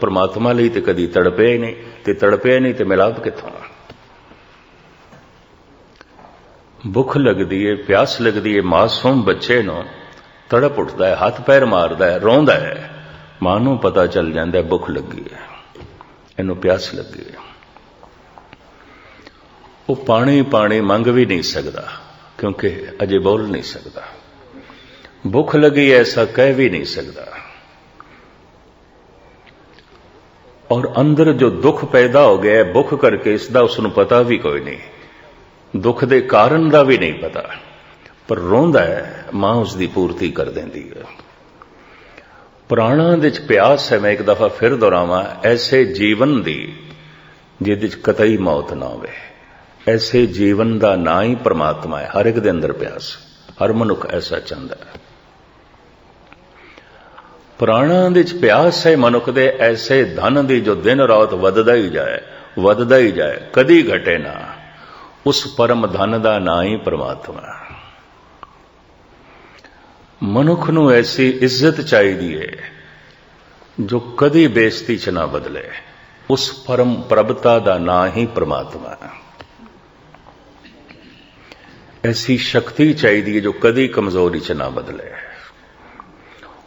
ਪਰਮਾਤਮਾ ਲਈ ਤੇ ਕਦੀ ਤੜਪਿਆ ਹੀ ਨਹੀਂ, ਤੇ ਤੜਪਿਆ ਨਹੀਂ ਤੇ ਮਿਲਾਪ ਕਿੱਥੋਂ? ਭੁੱਖ ਲੱਗਦੀ ਏ, ਪਿਆਸ ਲੱਗਦੀ ਏ, ਮਾਸੂਮ ਬੱਚੇ ਨੂੰ ਤੜਪ ਉੱਠਦਾ ਹੈ ਹੱਥ ਪੈਰ ਮਾਰਦਾ ਹੈ ਰੋਂਦਾ ਹੈ ਮਾਂ ਨੂੰ ਪਤਾ ਚੱਲ ਜਾਂਦਾ ਹੈ ਭੁੱਖ ਲੱਗੀ ਹੈ ਇਹਨੂੰ ਪਿਆਸ ਲੱਗੀ ਹੈ ਉਹ ਪਾਣੀ ਪਾਣੀ ਮੰਗ ਵੀ ਨਹੀਂ ਸਕਦਾ, ਕਿਉਂਕਿ ਅਜੇ ਬੋਲ ਨਹੀਂ ਸਕਦਾ। ਭੁੱਖ ਲੱਗੀ ਐਸਾ ਕਹਿ ਵੀ ਨਹੀਂ ਸਕਦਾ। ਔਰ ਅੰਦਰ ਜੋ ਦੁੱਖ ਪੈਦਾ ਹੋ ਗਿਆ ਹੈ, ਭੁੱਖ ਕਰਕੇ ਇਸ ਦਾ ਉਸ ਨੂੰ ਪਤਾ ਵੀ ਕੋਈ ਨਹੀਂ। ਦੁੱਖ ਦੇ ਕਾਰਨ ਦਾ ਵੀ ਨਹੀਂ ਪਤਾ। ਪਰ ਰੋਂਦਾ ਹੈ, ਮਾਂ ਉਸ ਦੀ ਪੂਰਤੀ ਕਰ ਦਿੰਦੀ ਹੈ। ਪ੍ਰਾਣਾਂ ਦੇ ਵਿੱਚ ਪਿਆਸ ਹੈ, ਮੈਂ ਇੱਕ ਦਫਾ ਫਿਰ ਦੁਹਰਾਵਾਂ, ਐਸੇ ਜੀਵਨ ਦੀ ਜਿਹਦੇ ਵਿੱਚ ਕਤਈ ਮੌਤ ਨਾ ਹੋਵੇ। ਐਸੇ ਜੀਵਨ ਦਾ ਨਾਂ ਹੀ ਪ੍ਰਮਾਤਮਾ ਹੈ, ਹਰ ਇੱਕ ਦੇ ਅੰਦਰ ਪਿਆਸ। ਹਰ ਮਨੁੱਖ ਐਸਾ ਚਾਹੁੰਦਾ ਹੈ। ਪ੍ਰਾਣਾਂ ਦੇ ਚ ਪਿਆਸ ਹੈ ਮਨੁੱਖ ਦੇ, ਐਸੇ ਧਨ ਦੀ ਜੋ ਦਿਨ ਰਾਤ ਵੱਧਦਾ ਹੀ ਜਾਏ, ਵੱਧਦਾ ਹੀ ਜਾਏ, ਕਦੀ ਘਟੇ ਨਾ। ਉਸ ਪਰਮ ਧਨ ਦਾ ਨਾਂ ਹੀ ਪ੍ਰਮਾਤਮਾ ਮਨੁੱਖ ਨੂੰ ਐਸੀ ਇੱਜ਼ਤ ਚਾਹੀਦੀ ਹੈ ਜੋ ਕਦੀ ਬੇਇੱਜ਼ਤੀ ਚ ਨਾ ਬਦਲੇ। ਉਸ ਪਰਮ ਪ੍ਰਭਤਾ ਦਾ ਨਾਂ ਹੀ ਪ੍ਰਮਾਤਮਾ ਐਸੀ ਸ਼ਕਤੀ ਚਾਹੀਦੀ ਹੈ ਜੋ ਕਦੀ ਕਮਜ਼ੋਰੀ ਚ ਨਾ ਬਦਲੇ।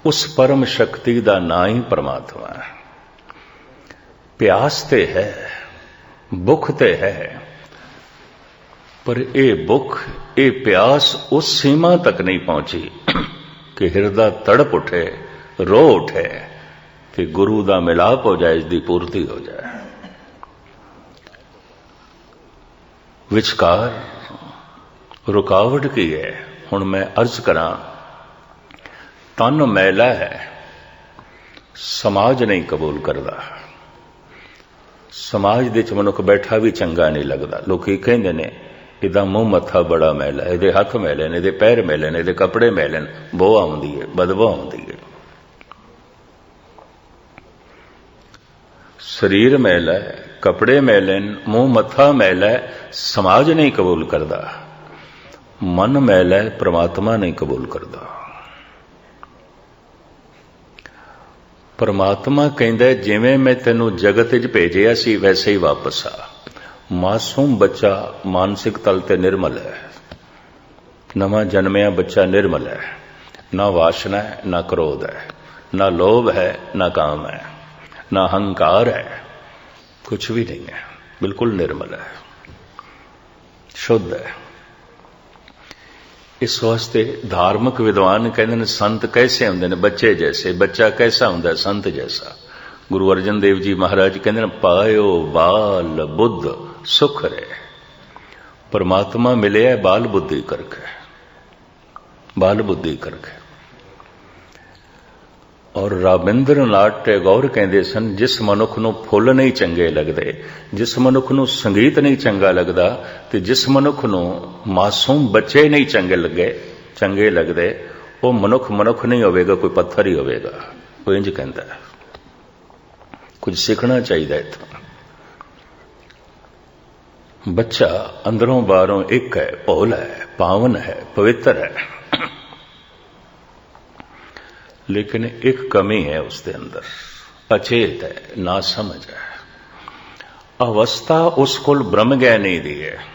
ਉਸ ਪਰਮ ਸ਼ਕਤੀ ਦਾ ਨਾਂ ਹੀ ਪਰਮਾਤਮਾ ਹੈ। ਪਿਆਸ ਤੇ ਹੈ, ਭੁੱਖ ਤੇ ਹੈ, ਪਰ ਇਹ ਭੁੱਖ, ਇਹ ਪਿਆਸ ਉਸ ਸੀਮਾ ਤੱਕ ਨਹੀਂ ਪਹੁੰਚੀ ਕਿ ਹਿਰਦਾ ਤੜਪ ਉਠੇ, ਰੋ ਉਠੇ ਕਿ ਗੁਰੂ ਦਾ ਮਿਲਾਪ ਹੋ ਜਾਏ ਇਸ ਦੀ ਪੂਰਤੀ ਹੋ ਜਾਏ। ਵਿਚਕਾਰ ਰੁਕਾਵਟ ਕੀ ਹੈ? ਹੁਣ ਮੈਂ ਅਰਜ਼ ਕਰਾਂ ਤਨ ਮੈਲਾ ਹੈ, ਸਮਾਜ ਨਹੀਂ ਕਬੂਲ ਕਰਦਾ। ਸਮਾਜ ਦੇ ਵਿੱਚ ਮਨੁੱਖ ਬੈਠਾ ਵੀ ਚੰਗਾ ਨਹੀਂ ਲੱਗਦਾ। ਲੋਕੀ ਕਹਿੰਦੇ ਨੇ, ਇਹਦਾ ਮੂੰਹ ਮੱਥਾ ਬੜਾ ਮੈਲਾ ਇਹਦੇ ਹੱਥ ਮੈਲੇ ਨੇ, ਇਹਦੇ ਪੈਰ ਮੈਲੇ ਨੇ, ਇਹਦੇ ਕੱਪੜੇ ਮੈਲੇ ਨੇ ਬੋ ਆਉਂਦੀ ਹੈ, ਬਦਬੂ ਆਉਂਦੀ ਹੈ। ਸਰੀਰ ਮੈਲਾ ਹੈ, ਕੱਪੜੇ ਮੈਲੇ ਨੇ, ਮੂੰਹ ਮੱਥਾ ਮੈਲਾ ਹੈ, ਸਮਾਜ ਨਹੀਂ ਕਬੂਲ ਕਰਦਾ। ਮਨ ਮੈਲਾ ਹੈ, ਪ੍ਰਮਾਤਮਾ ਨਹੀਂ ਕਬੂਲ ਕਰਦਾ। ਪਰਮਾਤਮਾ ਕਹਿੰਦਾ ਜਿਵੇਂ ਮੈਂ ਤੈਨੂੰ ਜਗਤ ਚ ਭੇਜਿਆ ਸੀ, ਵੈਸੇ ਹੀ ਵਾਪਸ ਆ। ਮਾਸੂਮ ਬੱਚਾ ਮਾਨਸਿਕ ਤਲ ਤੇ ਨਿਰਮਲ ਹੈ। ਨਵਾਂ ਜਨਮਿਆ ਬੱਚਾ ਨਿਰਮਲ ਹੈ। ਨਾ ਵਾਸ਼ਨਾ ਹੈ, ਨਾ ਕ੍ਰੋਧ ਹੈ। ਨਾ ਲੋਭ ਹੈ, ਨਾ ਕਾਮ ਹੈ। ਨਾ ਹੰਕਾਰ ਹੈ। ਕੁਝ ਵੀ ਨਹੀਂ ਹੈ। ਬਿਲਕੁਲ ਨਿਰਮਲ ਹੈ। ਸ਼ੁੱਧ ਹੈ। ਇਸ ਵਾਸਤੇ ਧਾਰਮਿਕ ਵਿਦਵਾਨ ਕਹਿੰਦੇ ਨੇ, ਸੰਤ ਕੈਸੇ ਹੁੰਦੇ ਨੇ? ਬੱਚੇ ਜੈਸੇ, ਬੱਚਾ ਕੈਸਾ ਹੁੰਦਾ? ਸੰਤ ਜੈਸਾ। ਗੁਰੂ ਅਰਜਨ ਦੇਵ ਜੀ ਮਹਾਰਾਜ ਕਹਿੰਦੇ ਨੇ, ਪਾਇਓ ਬਾਲ ਬੁੱਧ ਸੁਖ ਰੇ ਪਰਮਾਤਮਾ ਮਿਲਿਆ ਬਾਲ ਬੁੱਧੀ ਕਰਕੇ ਬਾਲ ਬੁੱਧੀ ਕਰਕੇ ਔਰ ਰਾਬਿੰਦਰਨਾਥ ਟੈਗੋਰ ਕਹਿੰਦੇ ਸਨ, ਜਿਸ ਮਨੁੱਖ ਨੂੰ ਫੁੱਲ ਨਹੀਂ ਚੰਗੇ ਲੱਗਦੇ, ਜਿਸ ਮਨੁੱਖ ਨੂੰ ਸੰਗੀਤ ਨਹੀਂ ਚੰਗਾ ਲੱਗਦਾ, ਤੇ ਜਿਸ ਮਨੁੱਖ ਨੂੰ ਮਾਸੂਮ ਬੱਚੇ ਨਹੀਂ ਚੰਗੇ ਲੱਗੇ, ਚੰਗੇ ਲੱਗਦੇ, ਉਹ ਮਨੁੱਖ ਮਨੁੱਖ ਨਹੀਂ ਹੋਵੇਗਾ, ਕੋਈ ਪੱਥਰ ਹੀ ਹੋਵੇਗਾ। ਕੋਈ ਇੰਜ ਕਹਿੰਦਾ ਕੁਝ ਸਿੱਖਣਾ ਚਾਹੀਦਾ ਇੱਥੋਂ। ਬੱਚਾ ਅੰਦਰੋਂ ਬਾਹਰੋਂ ਇੱਕ ਹੈ, ਭੋਲਾ ਹੈ, ਪਾਵਨ ਹੈ, ਪਵਿੱਤਰ ਹੈ। ਲੇਕਿਨ ਇੱਕ ਕਮੀ ਹੈ ਉਸ ਦੇ ਅੰਦਰ। ਅਚੇਤ ਹੈ, ਨਾ ਸਮਝ ਹੈ। ਅਵਸਥਾ ਉਸ ਕੋਲ ਬ੍ਰਹਮ ਗਿਆਨੀ ਦੀ ਹੈ।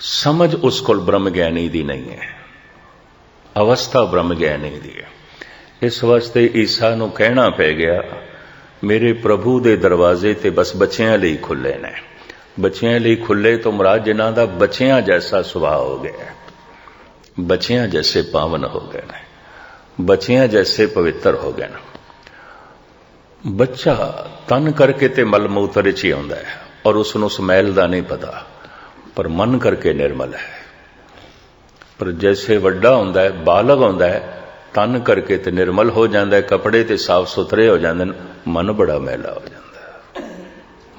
ਸਮਝ ਉਸ ਕੋਲ ਬ੍ਰਹਮ ਗਿਆਨੀ ਦੀ ਨਹੀਂ ਹੈ। ਅਵਸਥਾ ਬ੍ਰਹਮ ਗਿਆਨੀ ਦੀ ਹੈ। ਇਸ ਵਾਸਤੇ ਈਸਾ ਨੂੰ ਕਹਿਣਾ ਪੈ ਗਿਆ, ਮੇਰੇ ਪ੍ਰਭੂ ਦੇ ਦਰਵਾਜ਼ੇ ਤੇ ਬਸ ਬੱਚਿਆਂ ਲਈ ਖੁੱਲੇ ਨੇ। ਬੱਚਿਆਂ ਲਈ ਖੁੱਲੇ ਤੋਂ ਮਰਾਜ ਜਿਨ੍ਹਾਂ ਦਾ ਬੱਚਿਆਂ ਜੈਸਾ ਸੁਭਾਅ ਹੋ ਗਿਆ ਬੱਚਿਆਂ ਜੈਸੇ ਪਾਵਨ ਹੋ ਗਏ ਨੇ, ਬੱਚਿਆਂ ਜੈਸੇ ਪਵਿੱਤਰ ਹੋ ਗਏ ਨੇ। ਬੱਚਾ ਤਨ ਕਰਕੇ ਤੇ ਮਲ ਮੂਤਰ ਵਿੱਚ ਹੀ ਆਉਂਦਾ ਹੈ ਔਰ ਉਸ ਨੂੰ ਸਮੈਲ ਦਾ ਨਹੀਂ ਪਤਾ, ਪਰ ਮਨ ਕਰਕੇ ਨਿਰਮਲ ਹੈ। ਪਰ ਜੈਸੇ ਵੱਡਾ ਹੁੰਦਾ ਹੈ, ਬਾਲਗ ਹੁੰਦਾ ਹੈ, ਤਨ ਕਰਕੇ ਤੇ ਨਿਰਮਲ ਹੋ ਜਾਂਦਾ ਹੈ, ਕੱਪੜੇ ਤੇ ਸਾਫ਼ ਸੁਥਰੇ ਹੋ ਜਾਂਦੇ ਨੇ, ਮਨ ਬੜਾ ਮੈਲਾ ਹੋ ਜਾਂਦਾ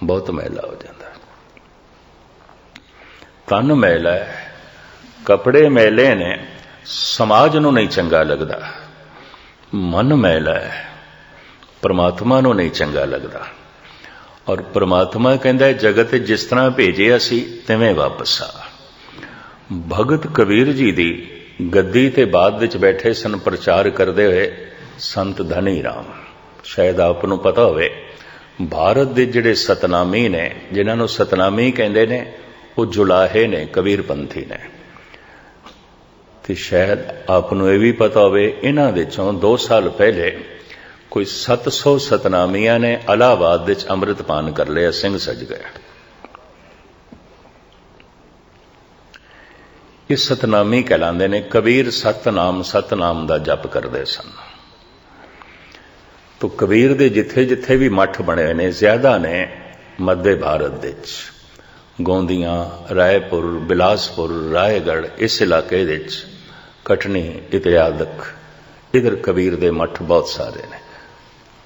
ਬਹੁਤ ਮੈਲਾ ਹੋ ਜਾਂਦਾ ਤਨ ਮੈਲਾ ਹੈ ਕੱਪੜੇ ਮੈਲੇ ਨੇ, ਸਮਾਜ ਨੂੰ ਨਹੀਂ ਚੰਗਾ ਲੱਗਦਾ। ਮਨ ਮੈਲਾ ਹੈ, ਪਰਮਾਤਮਾ ਨੂੰ ਨਹੀਂ ਚੰਗਾ ਲੱਗਦਾ। ਔਰ ਪਰਮਾਤਮਾ ਕਹਿੰਦਾ ਜਗਤ ਜਿਸ ਤਰ੍ਹਾਂ ਭੇਜਿਆ ਸੀ, ਤਿਵੇਂ ਵਾਪਸ ਆ। ਭਗਤ ਕਬੀਰ ਜੀ ਦੀ ਗੱਦੀ ਤੇ ਬਾਅਦ ਵਿੱਚ ਬੈਠੇ ਸਨ, ਪ੍ਰਚਾਰ ਕਰਦੇ ਹੋਏ, ਸੰਤ ਧਨੀ ਰਾਮ। ਸ਼ਾਇਦ ਆਪ ਨੂੰ ਪਤਾ ਹੋਵੇ, ਭਾਰਤ ਦੇ ਜਿਹੜੇ ਸਤਨਾਮੀ ਨੇ, ਜਿਨ੍ਹਾਂ ਨੂੰ ਸਤਨਾਮੀ ਕਹਿੰਦੇ ਨੇ, ਉਹ ਜੁਲਾਹੇ ਨੇ ਕਬੀਰ ਪੰਥੀ ਨੇ। ਤੇ ਸ਼ਾਇਦ ਆਪ ਨੂੰ ਇਹ ਵੀ ਪਤਾ ਹੋਵੇ, ਇਹਨਾਂ ਦੇ ਚੋਂ 2 ਸਾਲ ਪਹਿਲੇ ਕੋਈ 700 ਸਤਨਾਮੀਆਂ ਨੇ ਅਲਾਹਾਬਾਦ ਵਿੱਚ ਅੰਮ੍ਰਿਤ ਪਾਨ ਕਰ ਲਿਆ, ਸਿੰਘ ਸਜ ਗਿਆ। ਇਹ ਸਤਨਾਮੀ ਕਹਿਲਾਉਂਦੇ ਨੇ, ਕਬੀਰ ਸਤਨਾਮ ਸਤਨਾਮ ਦਾ ਜਪ ਕਰਦੇ ਸਨ। ਤੋ ਕਬੀਰ ਦੇ ਜਿੱਥੇ ਜਿੱਥੇ ਵੀ ਮੱਠ ਬਣੇ ਨੇ, ਜ਼ਿਆਦਾ ਨੇ ਮੱਧੇ ਭਾਰਤ ਵਿੱਚ। ਗੋਂਦੀਆਂ, ਰਾਏਪੁਰ, ਬਿਲਾਸਪੁਰ ਰਾਏਗੜ ਇਸ ਇਲਾਕੇ ਵਿੱਚ ਕਟਨੀ ਇਤਿਆਦਕ ਇਧਰ ਕਬੀਰ ਦੇ ਮੱਠ ਬਹੁਤ ਸਾਰੇ ਨੇ।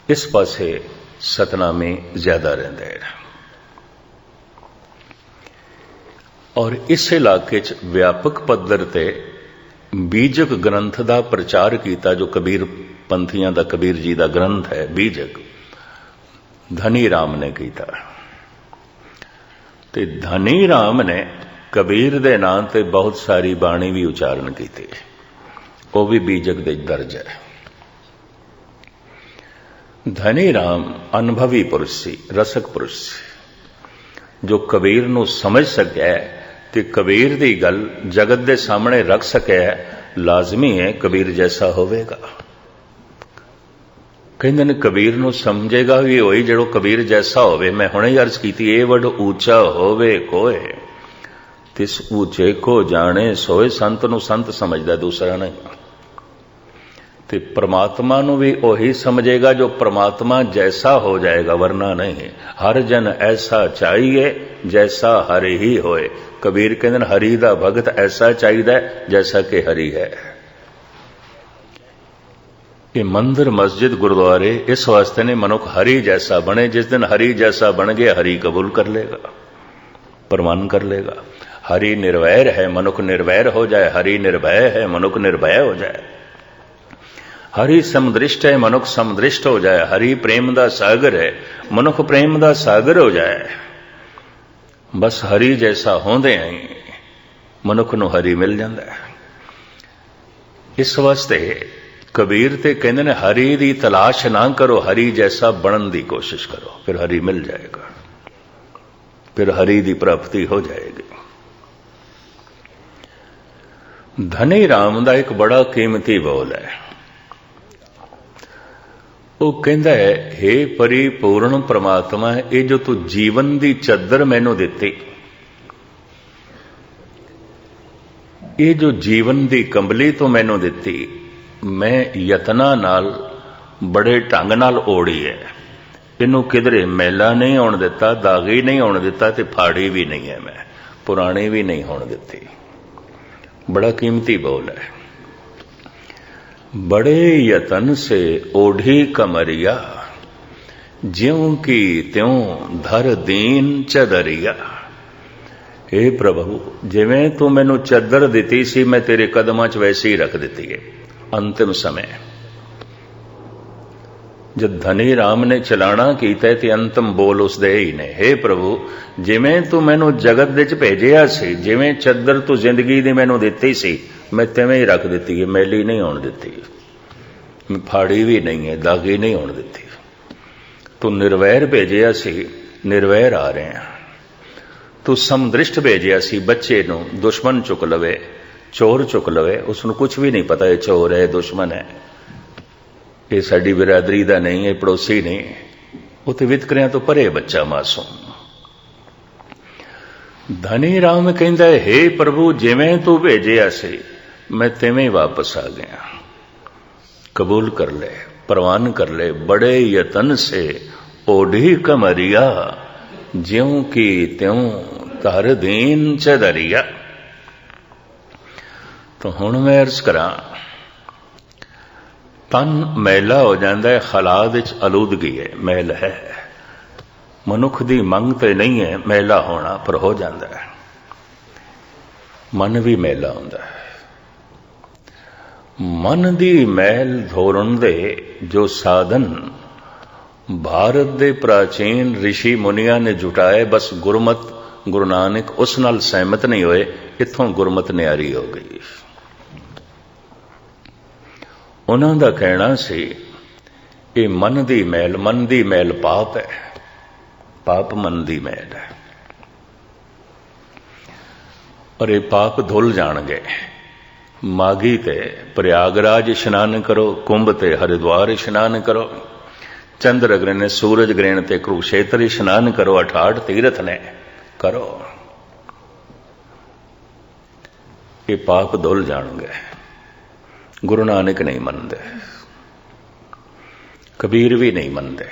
ਇਸ ਪਾਸੇ ਸਤਨਾਮੀ ਜ਼ਿਆਦਾ ਰਹਿੰਦੇ ਨੇ। ਔਰ ਇਸ ਇਲਾਕੇ 'ਚ ਵਿਆਪਕ ਪੱਧਰ ਤੇ ਬੀਜਕ ਗ੍ਰੰਥ ਦਾ ਪ੍ਰਚਾਰ ਕੀਤਾ, ਜੋ ਕਬੀਰ ਪੰਥੀਆਂ ਦਾ, ਕਬੀਰ ਜੀ ਦਾ ਗ੍ਰੰਥ ਹੈ ਬੀਜਕ ਧਨੀ ਰਾਮ ਨੇ ਕੀਤਾ। ਤੇ ਧਨੀ ਰਾਮ ਨੇ ਕਬੀਰ ਦੇ ਨਾਂ ਤੇ ਬਹੁਤ ਸਾਰੀ ਬਾਣੀ ਵੀ ਉਚਾਰਨ ਕੀਤੀ। ਉਹ ਵੀ ਬੀਜਕ ਦੇ ਦਰਜ ਹੈ। ਧਨੀ ਰਾਮ ਅਨੁਭਵੀ ਪੁਰਸ਼ ਸੀ, ਰਸਕ ਪੁਰਸ਼ ਸੀ। ਜੋ ਕਬੀਰ ਨੂੰ ਸਮਝ ਸਕਿਆ ਤੇ ਕਬੀਰ ਦੀ ਗੱਲ ਜਗਤ ਦੇ ਸਾਹਮਣੇ ਰੱਖ ਸਕਿਆ ਲਾਜ਼ਮੀ ਹੈ, ਕਬੀਰ ਜੈਸਾ ਹੋਵੇਗਾ। ਕਹਿੰਦੇ ਨੇ ਕਬੀਰ ਨੂੰ ਸਮਝੇਗਾ ਵੀ ਹੋਈ ਜਿਹੜੋ ਕਬੀਰ ਜੈਸਾ ਹੋਵੇ, ਮੈਂ ਹੁਣੇ ਹੀ ਅਰਜ਼ ਕੀਤੀ, ਇਹ ਵੱਡ ਉੱਚਾ ਹੋਵੇ ਕੋਏ। ਤਿਸ ਉੱਚੇ ਕੋ ਜਾਣੇ, ਸੋਏ ਸੰਤ ਨੂੰ ਸੰਤ ਸਮਝਦਾ ਦੂਸਰਾ ਨਹੀਂ ਤੇ ਪ੍ਰਮਾਤਮਾ ਨੂੰ ਵੀ ਉਹੀ ਸਮਝੇਗਾ ਜੋ ਪ੍ਰਮਾਤਮਾ ਜੈਸਾ ਹੋ ਜਾਏਗਾ, ਵਰਨਾ ਨਹੀਂ। ਹਰ ਜਨ ਐਸਾ ਚਾਹੀਏ, ਜੈਸਾ ਹਰੀ ਹੀ ਹੋਏ। ਕਬੀਰ ਕਹਿੰਦੇ ਨੇ ਹਰੀ ਦਾ ਭਗਤ ਐਸਾ ਚਾਹੀਦਾ ਜੈਸਾ ਕਿ ਹਰੀ ਹੈ। ਇਹ ਮੰਦਰ, ਮਸਜਿਦ, ਗੁਰਦੁਆਰੇ ਇਸ ਵਾਸਤੇ ਨੇ ਮਨੁੱਖ ਹਰੀ ਜੈਸਾ ਬਣੇ, ਜਿਸ ਦਿਨ ਹਰੀ ਜੈਸਾ ਬਣ ਗਿਆ, ਹਰੀ ਕਬੂਲ ਕਰ ਲੇਗਾ ਪ੍ਰਮਾਨ ਕਰ ਲੇਗਾ। ਹਰੀ ਨਿਰਵੈਰ ਹੈ, ਮਨੁੱਖ ਨਿਰਵੈਰ ਹੋ ਜਾਏ, ਹਰੀ ਨਿਰਭੈ ਹੈ, ਮਨੁੱਖ ਨਿਰਭੈ ਹੋ ਜਾਏ। ਹਰੀ ਸਮਦ੍ਰਿਸ਼ਟ ਹੈ, ਮਨੁੱਖ ਸਮਦ੍ਰਿਸ਼ਟ ਹੋ ਜਾਏ। ਹਰੀ ਪ੍ਰੇਮ ਦਾ ਸਾਗਰ ਹੈ, ਮਨੁੱਖ ਪ੍ਰੇਮ ਦਾ ਸਾਗਰ ਹੋ ਜਾਏ। ਬਸ ਹਰੀ ਜੈਸਾ ਹੁੰਦੇ ਆਂ ਮਨੁੱਖ ਨੂੰ ਹਰੀ ਮਿਲ ਜਾਂਦਾ ਹੈ। ਇਸ ਵਾਸਤੇ ਕਬੀਰ ਤੇ ਕਹਿੰਦੇ ਨੇ, ਹਰੀ ਦੀ ਤਲਾਸ਼ ਨਾ ਕਰੋ, ਹਰੀ ਜੈਸਾ ਬਣਨ ਦੀ ਕੋਸ਼ਿਸ਼ ਕਰੋ, ਫਿਰ ਹਰੀ ਮਿਲ ਜਾਏਗਾ। ਫਿਰ ਹਰੀ ਦੀ ਪ੍ਰਾਪਤੀ ਹੋ ਜਾਏਗੀ। ਧਨੀ ਰਾਮ ਦਾ ਇੱਕ ਬੜਾ ਕੀਮਤੀ ਬੋਲ ਹੈ। ਉਹ ਕਹਿੰਦਾ ਹੈ हे ਪਰਿਪੂਰਨ ਪ੍ਰਮਾਤਮਾ, ਇਹ ਜੋ ਤੂੰ ਜੀਵਨ ਦੀ ਚਾਦਰ ਮੈਨੂੰ ਦਿੱਤੀ, ਇਹ ਜੋ ਜੀਵਨ ਦੀ ਕੰਬਲੀ ਤੂੰ ਮੈਨੂੰ ਦਿੱਤੀ ਮੈਂ ਯਤਨਾ ਨਾਲ ਬੜੇ ਢੰਗ ਨਾਲ ਓੜੀ ਹੈ ਇਹਨੂੰ ਕਿਧਰੇ ਮੈਲਾ ਨਹੀਂ ਆਉਣ ਦਿੱਤਾ ਦਾਗੀ ਨਹੀਂ ਆਉਣ ਦਿੱਤਾ ਤੇ ਫਾੜੀ ਵੀ ਨਹੀਂ ਹੈ ਮੈਂ ਪੁਰਾਣੀ ਵੀ ਨਹੀਂ ਹੋਣ ਦਿੱਤੀ ਬੜਾ ਕੀਮਤੀ ਬੋਲ ਹੈ बड़े यतन से ओढ़ी कमरिया ज्यों की त्यों धर दीन चदरिया हे ਪ੍ਰਭੂ ਜਿਵੇਂ ਤੂੰ ਮੈਨੂੰ ਚੱਦਰ ਦਿੱਤੀ ਸੀ ਮੈਂ ਤੇਰੇ ਕਦਮਾਂ 'ਚ ਵੈਸੇ ਹੀ ਰੱਖ ਦਿੱਤੀ ਹੈ ਅੰਤਿਮ ਸਮੇਂ। ਜਦ ਧਨੀ ਰਾਮ ਨੇ ਚਲਾਣਾ ਕੀਤਾ ਤੇ ਅੰਤਮ ਬੋਲ ਉਸ ਦੇ ਹੀ ਨੇ हे ਪ੍ਰਭੂ, ਜਿਵੇਂ ਤੂੰ ਮੈਨੂੰ ਜਗਤ ਵਿੱਚ ਭੇਜਿਆ ਸੀ, ਜਿਵੇਂ ਚੱਦਰ ਤੂੰ ਜ਼ਿੰਦਗੀ ਦੀ ਮੈਨੂੰ ਦਿੱਤੀ ਸੀ, ਮੈਂ ਤਿਵੇਂ ਹੀ ਰੱਖ ਦਿੱਤੀ ਹੈ ਮੈਲੀ ਨਹੀਂ ਹੋਣ ਦਿੱਤੀ। ਮੈਂ ਫਾੜੀ ਵੀ ਨਹੀਂ ਹੈ, ਦਾਗੀ ਨਹੀਂ ਹੋਣ ਦਿੱਤੀ। ਤੂੰ ਨਿਰਵੈਰ ਭੇਜਿਆ ਸੀ, ਨਿਰਵੈਰ ਆ ਰਹੇ। ਆ ਤੂੰ ਸਮਦ੍ਰਿਸ਼ਟ ਭੇਜਿਆ ਸੀ, ਬੱਚੇ ਨੂੰ ਦੁਸ਼ਮਣ ਚੁੱਕ ਲਵੇ। ਚੋਰ ਚੁੱਕ ਲਵੇ ਉਸ ਨੂੰ ਕੁਝ ਵੀ ਨਹੀਂ ਪਤਾ ਇਹ ਚੋਰ ਹੈ ਦੁਸ਼ਮਣ ਹੈ ਇਹ ਸਾਡੀ ਬਰਾਦਰੀ ਦਾ ਨਹੀਂ ਹੈ ਪੜੋਸੀ ਨਹੀਂ ਉਹ ਤੇ ਵਿਤਕਰਿਆਂ ਤੋਂ ਪਰੇ ਬੱਚਾ ਮਾਸੂਮ ਧਨੀ ਰਾਮ ਕਹਿੰਦਾ ਹੈ हे ਪ੍ਰਭੂ ਜਿਵੇਂ ਤੂੰ ਭੇਜਿਆ ਸੀ ਮੈਂ ਤਿਵੇਂ ਵਾਪਸ ਆ ਗਿਆ कबूल कर ले प्रवान कर ले बड़े यतन से ओढ़ी कमरिया ज्यों की त्यों तर दीन च ਤਾਂ ਹੁਣ ਮੈਂ ਅਰਜ਼ ਕਰਾਂ, ਤਨ ਮੈਲਾ ਹੋ ਜਾਂਦਾ ਹੈ ਖਲਾਅ ਵਿੱਚ ਅਲੂਦਗੀ ਹੈ, ਮੈਲ ਹੈ। ਮਨੁੱਖ ਦੀ ਮੰਗ ਤੇ ਨਹੀਂ ਹੈ ਮੈਲਾ ਹੋਣਾ, ਪਰ ਹੋ ਜਾਂਦਾ ਹੈ। ਮਨ ਵੀ ਮੈਲਾ ਹੁੰਦਾ ਹੈ। ਮਨ ਦੀ ਮੈਲ ਧੋਰਨ ਦੇ ਜੋ ਸਾਧਨ ਭਾਰਤ ਦੇ ਪ੍ਰਾਚੀਨ ઋષਿ ਮੁਨੀਆਂ ਨੇ ਜੁਟਾਏ, ਬਸ ਗੁਰਮਤ, ਗੁਰੂ ਨਾਨਕ ਉਸ ਨਾਲ ਸਹਿਮਤ ਨਹੀਂ ਹੋਏ, ਇੱਥੋਂ ਗੁਰਮਤ ਨਿਆਰੀ ਹੋ ਗਈ। ਉਹਨਾਂ ਦਾ ਕਹਿਣਾ ਸੀ, ਇਹ ਮਨ ਦੀ ਮੈਲ, ਮਨ ਦੀ ਮੈਲ ਪਾਪ ਹੈ। ਪਾਪ ਮਨ ਦੀ ਮੈਲ ਹੈ। ਔਰ ਇਹ ਪਾਪ ਧੁੱਲ ਜਾਣਗੇ। ਮਾਗੀ ਤੇ ਪ੍ਰਯਾਗਰਾਜ ਇਸ਼ਨਾਨ ਕਰੋ, ਕੁੰਭ ਤੇ ਹਰਿਦੁਆਰ ਇਸ਼ਨਾਨ ਕਰੋ। ਚੰਦਰ ਗ੍ਰਹਿਣ, ਸੂਰਜ ਗ੍ਰਹਿਣ ਤੇ ਕੁਰੂਸ਼ੇਤਰ ਇਸ਼ਨਾਨ ਕਰੋ 68 ਤੀਰਥ ਨੇ, ਕਰੋ। ਇਹ ਪਾਪ ਧੁੱਲ ਜਾਣਗੇ। ਗੁਰੂ ਨਾਨਕ ਨਹੀਂ ਮੰਨਦੇ। ਕਬੀਰ ਵੀ ਨਹੀਂ ਮੰਨਦੇ।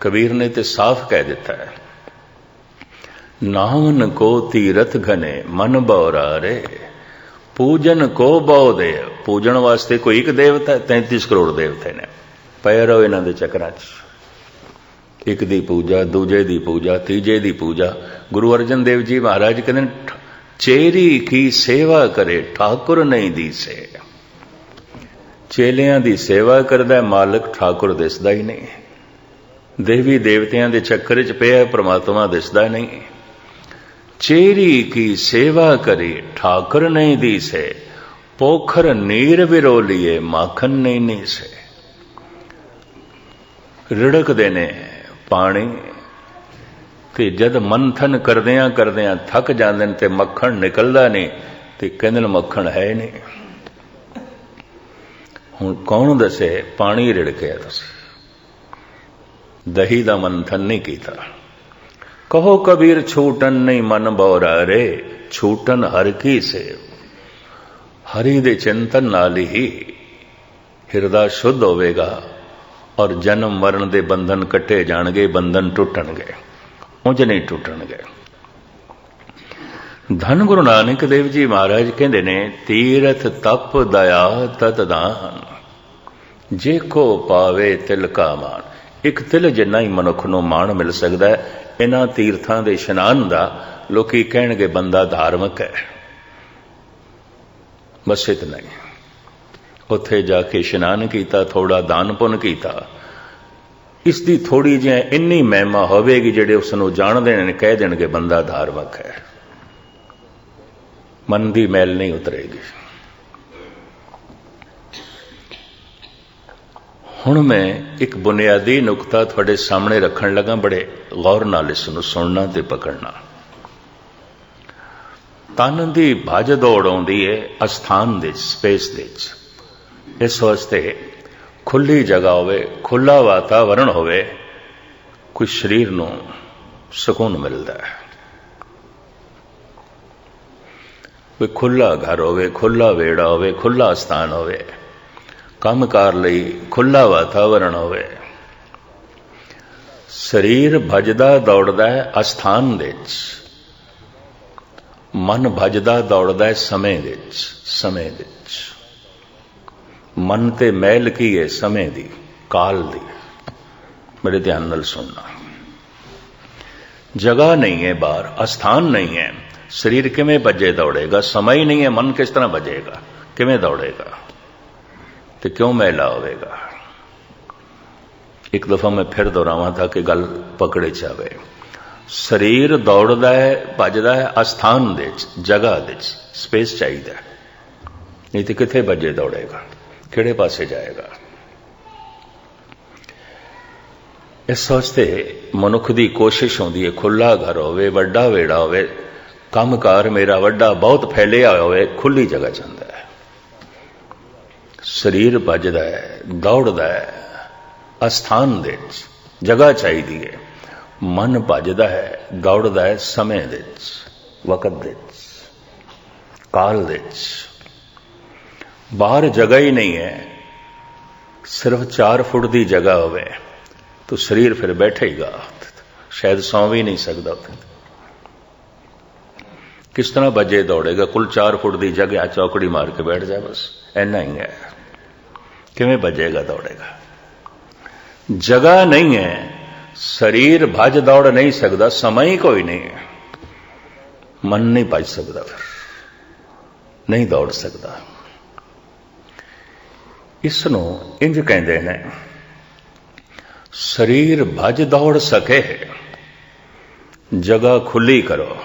ਕਬੀਰ ਨੇ ਤੇ ਸਾਫ਼ ਕਹਿ ਦਿੱਤਾ ਹੈ ਨਾਮਨ ਕੋ ਤੀਰਥ ਘਨੇ ਮਨ ਬੌਰਾ ਰੇ ਪੂਜਨ ਕੋ ਬਹੁ ਦੇ ਪੂਜਣ ਵਾਸਤੇ ਕੋਈ ਇੱਕ ਦੇਵਤਾ 33 ਕਰੋੜ ਦੇਵਤੇ ਨੇ। ਪਏ ਰਹੋ ਇਹਨਾਂ ਦੇ ਚੱਕਰਾਂ 'ਚ। ਇੱਕ ਦੀ ਪੂਜਾ, ਦੂਜੇ ਦੀ ਪੂਜਾ, ਤੀਜੇ ਦੀ ਪੂਜਾ। ਗੁਰੂ ਅਰਜਨ ਦੇਵ ਜੀ ਮਹਾਰਾਜ ਕਹਿੰਦੇ ਚੇਰੀ ਕੀ ਸੇਵਾ ਕਰੇ, ਠਾਕੁਰ ਨਹੀਂ ਦੀਸੇ ਚੇਲਿਆਂ ਦੀ ਸੇਵਾ ਕਰਦਾ ਮਾਲਕ ਠਾਕੁਰ ਦਿਸਦਾ ਹੀ ਨਹੀਂ। ਦੇਵੀ ਦੇਵਤਿਆਂ ਦੇ ਚੱਕਰ 'ਚ ਪਿਆ ਪ੍ਰਮਾਤਮਾ ਦਿਸਦਾ ਨਹੀਂ। ਚੇਰੀ ਕੀ ਸੇਵਾ ਕਰੇ, ਠਾਕੁਰ ਨਹੀਂ ਦੀਸੇ। ਪੋਖਰ ਨੀਰ ਵਿਰੋਲੀਏ ਮਾਖਨ ਨਹੀਂ ਨੀਸੇ। ਰਿੜਕਦੇ ਨੇ ਪਾਣੀ ਤੇ ਜਦ ਮੰਥਨ ਕਰਦਿਆਂ ਕਰਦਿਆਂ ਥੱਕ ਜਾਂਦੇ ਨੇ ਤੇ ਮੱਖਣ ਨਿਕਲਦਾ ਨਹੀਂ ਤੇ ਕਹਿੰਦੇ ਮੱਖਣ ਹੈ ਨਹੀਂ। ਹੁਣ ਕੌਣ ਦੱਸੇ, ਪਾਣੀ ਰਿੜਕਿਆ ਤੁਸੀਂ। ਦਹੀ ਦਾ ਮੰਥਨ ਨਹੀਂ ਕੀਤਾ। ਕਹੋ ਕਬੀਰ ਛੂਟਨ ਨਹੀਂ ਮਨ ਬੌਰਾ ਰੇ ਛੂਟਨ ਹਰ ਕੀ ਸੇਵ। ਹਰੀ ਦੇ ਚਿੰਤਨ ਨਾਲ ਹੀ ਹਿਰਦਾ ਸ਼ੁੱਧ ਹੋਵੇਗਾ ਔਰ ਜਨਮ ਮਰਨ ਦੇ ਬੰਧਨ ਕੱਟੇ ਜਾਣਗੇ, ਬੰਧਨ ਟੁੱਟਣਗੇ। ਉਂਝ ਨਹੀਂ ਟੁੱਟਣਗੇ। ਧੰਨ ਗੁਰੂ ਨਾਨਕ ਦੇਵ ਜੀ ਮਹਾਰਾਜ ਕਹਿੰਦੇ ਨੇ, ਤੀਰਥ ਤਪ ਦਇਆ ਤਤ ਦਾਨ। ਜੇ ਕੋ ਪਾਵੇ ਤਿਲ ਕਾ ਮਾਨ। ਇੱਕ ਤਿਲ ਜਿੰਨਾ ਹੀ ਮਨੁੱਖ ਨੂੰ ਮਾਣ ਮਿਲ ਸਕਦਾ ਹੈ, ਇਹਨਾਂ ਤੀਰਥਾਂ ਦੇ ਇਸ਼ਨਾਨ ਦਾ ਲੋਕੀ ਕਹਿਣਗੇ ਬੰਦਾ ਧਾਰਮਿਕ ਹੈ। ਬਸ ਇਤਨਾ ਹੀ। ਉੱਥੇ ਜਾ ਕੇ ਇਸ਼ਨਾਨ ਕੀਤਾ ਥੋੜਾ ਦਾਨ ਪੁੰਨ ਕੀਤਾ। ਇਸ ਦੀ ਥੋੜੀ ਜਿਹੀ ਇੰਨੀ ਮਹਿਮਾ ਹੋਵੇਗੀ ਜਿਹੜੇ ਉਸ ਨੂੰ ਜਾਣਦੇ ਨੇ, ਕਹਿ ਦੇਣਗੇ ਬੰਦਾ ਧਾਰਮਿਕ ਹੈ। ਮਨ ਦੀ ਮੈਲ ਨਹੀਂ ਉਤਰੇਗੀ। ਹੁਣ ਮੈਂ ਇੱਕ ਬੁਨਿਆਦੀ ਨੁਕਤਾ ਤੁਹਾਡੇ ਸਾਹਮਣੇ ਰੱਖਣ ਲੱਗਾ, ਬੜੇ ਗੌਰ ਨਾਲ ਇਸ ਨੂੰ ਸੁਣਨਾ ਤੇ ਪਕੜਨਾ। ਤਨ ਦੀ ਭਜ ਦੌੜ ਆਉਂਦੀ ਹੈ ਅਸਥਾਨ ਦੇ, ਸਪੇਸ ਦੇ ਵਿੱਚ। ਇਸ ਵਾਸਤੇ ਖੁੱਲੀ ਜਗ੍ਹਾ ਹੋਵੇ ਖੁੱਲਾ ਵਾਤਾਵਰਣ ਹੋਵੇ, ਕੋਈ ਸਰੀਰ ਨੂੰ ਸਕੂਨ ਮਿਲਦਾ ਹੈ। ਕੋਈ ਖੁੱਲਾ ਘਰ ਹੋਵੇ ਖੁੱਲਾ ਵੇੜਾ ਹੋਵੇ ਖੁੱਲਾ ਸਥਾਨ ਹੋਵੇ, ਕੰਮਕਾਰ ਲਈ ਖੁੱਲਾ ਵਾਤਾਵਰਣ ਹੋਵੇ। ਸਰੀਰ ਭਜਦਾ ਦੌੜਦਾ ਹੈ ਅਸਥਾਨ ਦੇ ਵਿੱਚ। ਮਨ ਭਜਦਾ ਦੌੜਦਾ ਹੈ ਸਮੇਂ ਦੇ ਵਿੱਚ, ਸਮੇਂ ਦੇ ਵਿੱਚ। ਮਨ ਤੇ ਮਹਿਲ ਕੀ ਹੈ ਸਮੇਂ ਦੀ, ਕਾਲ ਦੀ? ਬੜੇ ਧਿਆਨ ਨਾਲ ਸੁਣਨਾ। ਜਗ੍ਹਾ ਨਹੀਂ ਹੈ ਬਾਹਰ, ਅਸਥਾਨ ਨਹੀਂ ਹੈ। ਸਰੀਰ ਕਿਵੇਂ ਭੱਜੇ ਦੌੜੇਗਾ ਸਮਾਂ ਹੀ ਨਹੀਂ ਹੈ ਮਨ ਕਿਸ ਤਰ੍ਹਾਂ ਭਜੇਗਾ ਕਿਵੇਂ ਦੌੜੇਗਾ ਤੇ ਕਿਉਂ ਮੈਲਾ ਹੋਵੇਗਾ ਇੱਕ ਦਫਾ ਮੈਂ ਫਿਰ ਦੁਹਰਾਵਾਂ ਤਾਂ ਕਿ ਗੱਲ ਪਕੜੇ ਚਾਵੇ ਸਰੀਰ ਦੌੜਦਾ ਹੈ ਭੱਜਦਾ ਹੈ ਅਸਥਾਨ ਦੇ ਵਿੱਚ ਜਗ੍ਹਾ ਦੇ ਵਿੱਚ ਸਪੇਸ ਚਾਹੀਦਾ ਨਹੀਂ ਤੇ ਕਿੱਥੇ ਭੱਜੇ ਦੌੜੇਗਾ ਕਿਹੜੇ ਪਾਸੇ ਜਾਏਗਾ ਇਸ ਵਾਸਤੇ ਮਨੁੱਖ ਦੀ ਕੋਸ਼ਿਸ਼ ਹੁੰਦੀ ਹੈ ਖੁੱਲਾ ਘਰ ਹੋਵੇ ਵੱਡਾ ਵੇੜਾ ਹੋਵੇ ਕੰਮਕਾਰ ਮੇਰਾ ਵੱਡਾ ਬਹੁਤ ਫੈਲਿਆ ਹੋਵੇ, ਖੁੱਲੀ ਜਗ੍ਹਾ ਜਾਂਦਾ ਹੈ। ਸਰੀਰ ਭੱਜਦਾ ਹੈ, ਦੌੜਦਾ ਹੈ, ਅਸਥਾਨ ਦੇ ਵਿੱਚ, ਜਗ੍ਹਾ ਚਾਹੀਦੀ ਹੈ। ਮਨ ਭੱਜਦਾ ਹੈ, ਦੌੜਦਾ ਹੈ ਸਮੇਂ ਦੇ ਵਿੱਚ, ਵਕਤ ਦੇ ਵਿੱਚ, ਕਾਲ ਦੇ ਵਿੱਚ। ਬਾਹਰ ਜਗ੍ਹਾ ਹੀ ਨਹੀਂ ਹੈ। ਸਿਰਫ 4 ਫੁੱਟ ਦੀ ਜਗ੍ਹਾ ਹੋਵੇ, ਤਾਂ ਸਰੀਰ ਫਿਰ ਬੈਠੇਗਾ। ਸ਼ਾਇਦ ਸੌਂ ਵੀ ਨਹੀਂ ਸਕਦਾ ਉੱਥੇ ਕਿਸ ਤਰ੍ਹਾਂ ਵੱਜੇ ਦੌੜੇਗਾ? ਕੁੱਲ 4 ਫੁੱਟ ਦੀ ਜਗ੍ਹਾ ਚੌਕੜੀ ਮਾਰ ਕੇ ਬੈਠ ਜਾ ਬਸ। ਐਨਾ ਹੀ ਹੈ। ਕਿਵੇਂ ਵੱਜੇਗਾ ਦੌੜੇਗਾ? ਜਗ੍ਹਾ ਨਹੀਂ ਹੈ। ਸਰੀਰ ਭੱਜ ਦੌੜ ਨਹੀਂ ਸਕਦਾ, ਸਮਾਂ ਹੀ ਕੋਈ ਨਹੀਂ ਹੈ। ਮਨ ਨਹੀਂ ਭੱਜ ਸਕਦਾ ਫਿਰ। ਨਹੀਂ ਦੌੜ ਸਕਦਾ। ਇਸ ਨੂੰ ਇੰਜ ਕਹਿੰਦੇ ਨੇ, ਸਰੀਰ ਭੱਜ ਦੌੜ ਸਕੇ, ਜਗ੍ਹਾ ਖੁੱਲੀ ਕਰੋ।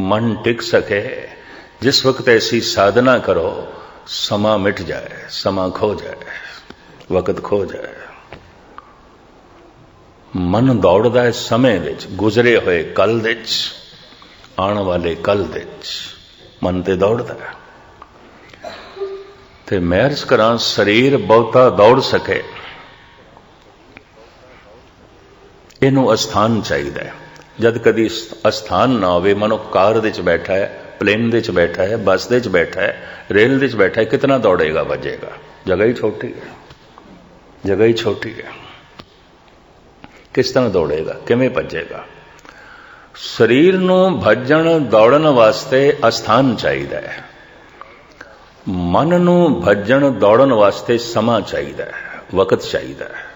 ਮਨ ਟਿਕ ਸਕੇ, ਜਿਸ ਵਕਤ ਐਸੀ ਸਾਧਨਾ ਕਰੋ, ਸਮਾਂ ਮਿਟ ਜਾਏ, ਸਮਾਂ ਖੋ ਜਾਏ, ਵਕਤ ਖੋ ਜਾਏ। ਮਨ ਦੌੜਦਾ ਹੈ ਸਮੇਂ ਵਿੱਚ, ਗੁਜ਼ਰੇ ਹੋਏ ਕੱਲ ਵਿੱਚ, ਆਉਣ ਵਾਲੇ ਕੱਲ ਦੇ ਵਿੱਚ। ਮਨ ਤੇ ਦੌੜਦਾ ਹੈ। ਤੇ ਮਹਿਰਸ ਕਰਾਂ, ਸਰੀਰ ਬਹੁਤਾ ਦੌੜ ਸਕੇ। ਇਹਨੂੰ ਅਸਥਾਨ ਚਾਹੀਦਾ ਹੈ। ਜਦ ਕਦੀ ਅਸਥਾਨ ਨਾ ਹੋਵੇ, ਮਨੋ ਕਾਰ ਦੇ ਵਿੱਚ ਬੈਠਾ ਹੈ, ਪਲੇਨ ਦੇ ਵਿੱਚ ਬੈਠਾ ਹੈ, ਬੱਸ ਦੇ ਵਿੱਚ ਬੈਠਾ ਹੈ, ਰੇਲ ਦੇ ਵਿੱਚ ਬੈਠਾ ਹੈ, ਕਿਤਨਾ ਦੌੜੇਗਾ, ਵੱਜੇਗਾ। ਜਗ੍ਹਾ ਹੀ ਛੋਟੀ ਹੈ। ਜਗ੍ਹਾ ਹੀ ਛੋਟੀ ਹੈ। ਕਿਸ ਤਰ੍ਹਾਂ ਦੌੜੇਗਾ, ਕਿਵੇਂ ਭੱਜੇਗਾ? ਸਰੀਰ ਨੂੰ ਭੱਜਣ, ਦੌੜਨ ਵਾਸਤੇ ਅਸਥਾਨ ਚਾਹੀਦਾ ਹੈ। ਮਨ ਨੂੰ ਭੱਜਣ, ਦੌੜਨ ਵਾਸਤੇ ਸਮਾਂ ਚਾਹੀਦਾ ਹੈ, ਵਕਤ ਚਾਹੀਦਾ ਹੈ।